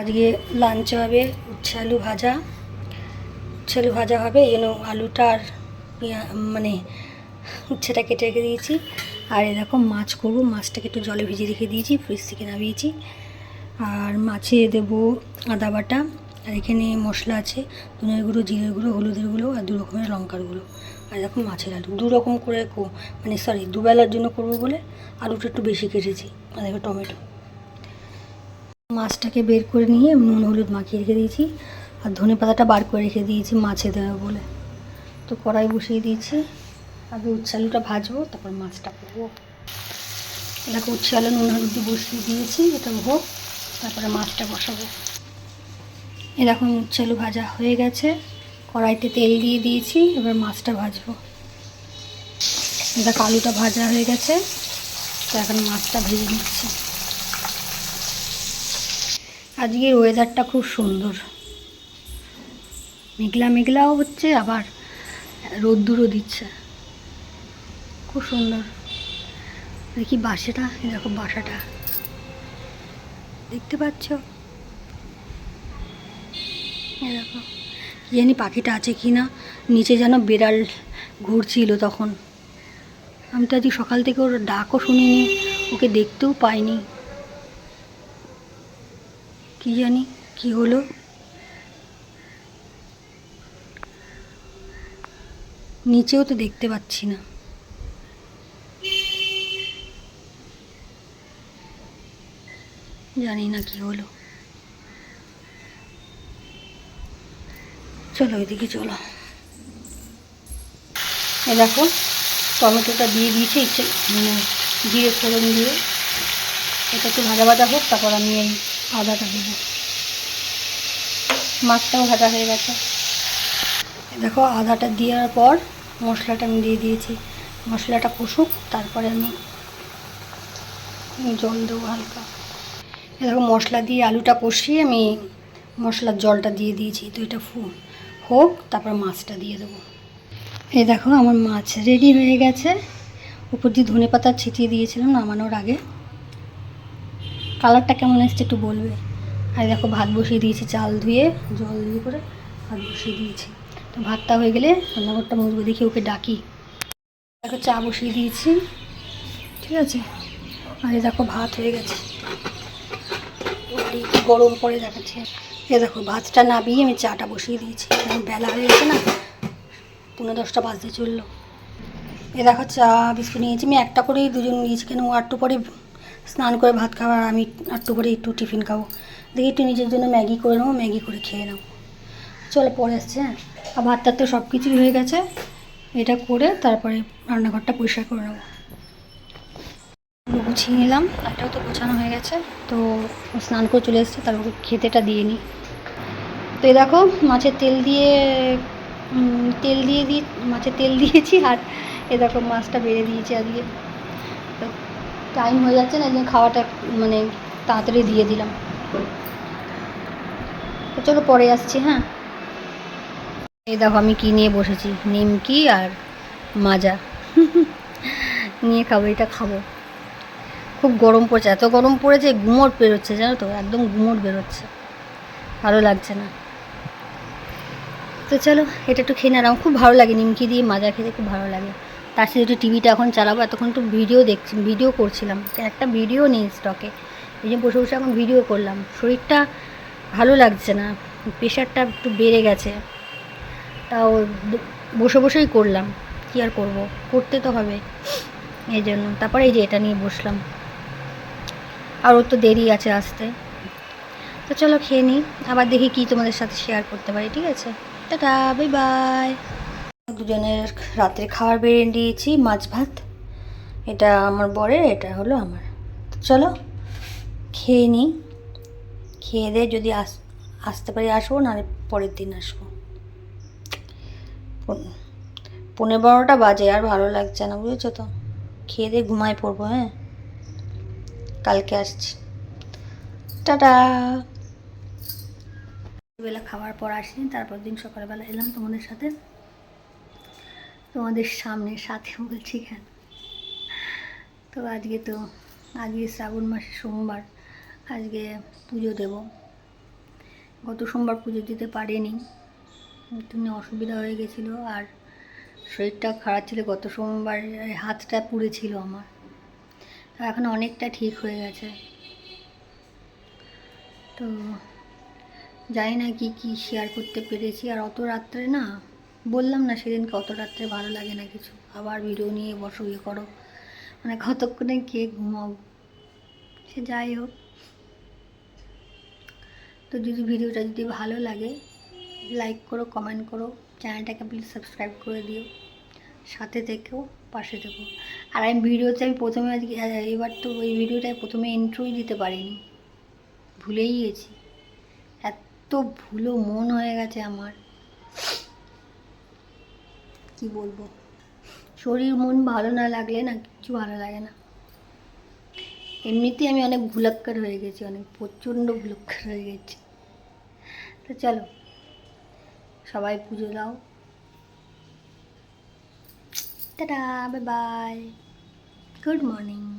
আজকে লাঞ্চ হবে উচ্ছে আলু ভাজা। উচ্ছে আলু ভাজা হবে জন্য আলুটা আর মানে উচ্ছেটা কেটে রেখে দিয়েছি। আর এরকম মাছ করব, মাছটাকে একটু জলে ভিজিয়ে রেখে দিয়েছি ফ্রিজ থেকে নামিয়েছি। আর মাছে দেবো আদা বাটা। আর এখানে মশলা আছে, ধনের গুঁড়ো, জিরের গুঁড়ো, হলুদের গুঁড়ো আর দু রকমের লঙ্কার গুঁড়ো। আর এরকম মাছের আলু, দু রকম করে মানে সরি দুবেলার জন্য করব বলে আলুটা একটু বেশি কেটেছি। আর দেখো টমেটো। মাছটাকে বের করে নিয়ে নুন, হলুদ মাখিয়ে রেখে দিয়েছি আর ধনে পাতাটা বার করে রেখে দিয়েছি মাছে দেবে বলে। তো কড়াই বসিয়ে দিয়েছি। আগে উচ্ছে আলুটা ভাজবো, তারপর মাছটা করব। এটাকে উচ্ছে আলু, নুন, হলুদ বসিয়ে দিয়েছি, এটা হোক তারপরে মাছটা বসাবো। এরকম উচ্ছে আলু ভাজা হয়ে গেছে। কড়াইতে তেল দিয়ে দিয়েছি, এবার মাছটা ভাজবো। দেখো আলুটা ভাজা হয়ে গেছে, তো এখন মাছটা ভেজে নিচ্ছি। আজকের ওয়েদারটা খুব সুন্দর। মেঘলা মেঘলাও হচ্ছে, আবার রোদ্দুরও দিচ্ছে। খুব সুন্দর। দেখি বাসাটা দেখো বাসাটা। দেখতে পাচ্ছ? দেখো। জানি পাখিটা আছে কি না নিচে যেন বিড়াল ঘুরছিল তখন। আমি তো আজকে সকাল থেকে ওর ডাকও শুনিনি, ওকে দেখতেও পাইনি। কি জানি, কি হলো? নিচেও তো দেখতে পাচ্ছি না। জানি না কি হলো। চলো ওইদিকে চলো। এ দেখো, টমেটোটা দিয়ে দিয়েছে, ইচ্ছে মানে জিরে ফোড়ন দিয়ে। এটা একটু ভাজা ভাজা হোক, তারপর আমি এই আদাটা দেবো মাছটাও ভাজা হয়ে গেছে। দেখো, আদাটা দেওয়ার পর মশলাটা আমি দিয়ে দিয়েছি। মশলাটা কষুক, তারপরে আমি জল দেবো হালকা। দেখো, মশলা দিয়ে আলুটা কষিয়ে আমি মশলার জলটা দিয়ে দিয়েছি। তো এটা ফু, হোক, তারপর মাছটা দিয়ে দেবো। এই দেখো, আমার মাছ রেডি হয়ে গেছে। উপর দিয়ে ধনে পাতা ছিটিয়ে দিয়েছিলাম, নামানোর আগে। কালারটা কেমন এসছে একটু বলবে? আর দেখো, ভাত বসিয়ে দিয়েছি, চাল ধুয়ে, জল দিয়ে করে ভাত বসিয়ে দিয়েছি। তো ভাতটা হয়ে গেলে রান্নাঘরটা মুছবো, দেখি ওকে ডাকি। দেখো, চা বসিয়ে দিয়েছি, ঠিক আছে? আর দেখো, ভাত হয়ে গেছে। গরম করে দেখাচ্ছে। এ দেখো, ভাতটা নাবিয়ে আমি চাটা বসিয়ে দিয়েছি। বেলা হয়ে গেছে না পনেরো দশটা বাজতে চলল। এ দেখো, চা, বিস্কুট নিয়েছি। আমি একটা করেই দুজন নিয়েছি, কেন একটু পরে স্নান করে ভাত খাওয়ার আমি একটু করে একটু টিফিন খাব। দেখি একটু নিজের জন্য ম্যাগি করে নেব, ম্যাগি করে খেয়ে নেব চলো, পরে আসছে হ্যাঁ। আর ভাতটা তো সব কিছুই হয়ে গেছে। এটা করে তারপরে রান্নাঘরটা পরিষ্কার করে নেব। গুছিয়ে নিলাম এটাও তো গোছানো হয়ে গেছে। তো স্নান করে চলে এসেছে, তারপর খেতেটা দিয়ে নিই। তো এই দেখো, মাছের তেল দিয়ে তেল দিয়ে দিয়ে মাছের তেল দিয়েছি আর এ দেখো মাছটা বেড়ে দিয়েছি আজকে। টাইম হয়ে যাচ্ছে না জন্য খাওয়াটা মানে তাড়াতাড়ি দিয়ে দিলাম। চলো পরে আসছি হ্যাঁ? এই দেখো আমি কি নিয়ে বসেছি, নিমকি আর মাজা। নিয়ে খাব, এটা খাব। খুব গরম পড়েছে, এত গরম পড়েছে, গুমোট বেরোচ্ছে, জানো তো? একদম গুমোট বেরোচ্ছে। ভালো লাগছে না। তো চলো, এটা একটু খেয়ে নিলাম খুব ভালো লাগে, নিমকি দিয়ে মাজা খেতে খুব ভালো লাগে। তার সাথে একটু টিভিটা এখন চালাবো। এতক্ষণ একটু ভিডিও দেখছি ভিডিও করছিলাম। একটা ভিডিও নেই স্টকে এই জন্য বসে বসে এখন ভিডিও করলাম। শরীরটা ভালো লাগছে না। প্রেশারটা একটু বেড়ে গেছে। তাও বসে বসেই করলাম। কী আর করব? করতে তো হবে। এই জন্য। তারপরে এই যে এটা নিয়ে বসলাম। আর ওর তো দেরি আছে আসতে। তো চলো খেয়ে নিই। আবার দেখি কি তোমাদের সাথে শেয়ার করতে পারি, ঠিক আছে? টাটা বাই বাই দুজনের রাত্রে খাবার বেরিয়ে দিয়েছি, মাছ ভাত। এটা আমার বরের, এটা হলো আমার। চলো, খেয়ে নিই। খেয়ে দিয়ে যদি আস, আসতে পারি আসব না পরের দিন আসব। পন- পনেরো বারোটা বাজে, আর ভালো লাগছে না, বুঝেছ তো? খেয়ে দিয়ে ঘুমায় পড়ব হ্যাঁ? কালকে আসছি। টাটা! বেলা খাওয়ার পর আসিনি তারপর দিন সকালবেলা এলাম তোমাদের সাথে। তোমাদের সামনে, সাথে বলছি কেন? তো আজকে তো, আজকে শ্রাবণ মাসে সোমবার, আজকে পুজো দেব। গত সোমবার পুজো দিতে পারেনি। তুমি অসুবিধা হয়ে গেছিল আর শরীরটা খারাপ ছিল। গত সোমবার হাতটা পুড়েছিল আমার। তো এখন অনেকটা ঠিক হয়ে গেছে। তো জানি না কি কি শেয়ার করতে পেরেছি। আর অত রাত্রে না বললাম না সেদিনকে অত রাত্রে ভালো লাগে না কিছু। আবার ভিডিও নিয়ে বসো ইয়ে করো। মানে কতক্ষণে কে ঘুমাও? সে যাই হোক। তো যদি ভিডিওটা যদি ভালো লাগে লাইক করো কমেন্ট করো চ্যানেলটাকে প্লিজ সাবস্ক্রাইব করে দিও। সাথে থেকেও পাশে থেকো। আর আমি ভিডিওতে আমি প্রথমে আজকে এবার তো ওই ভিডিওটায় প্রথমে ইন্ট্রোই দিতে পারিনি। ভুলেই গেছি। এত ভুলো মন হয়ে গেছে আমার। কি বলব? শরীর, মন ভালো না লাগলে না কিছু ভালো লাগে না। এমনিতেই আমি অনেক ভুলাক্কার হয়ে গেছি, অনেক প্রচণ্ড ভুলাক্কার হয়ে গেছি। তো চলো, সবাই পুজো দাও। Tata bye bye good morning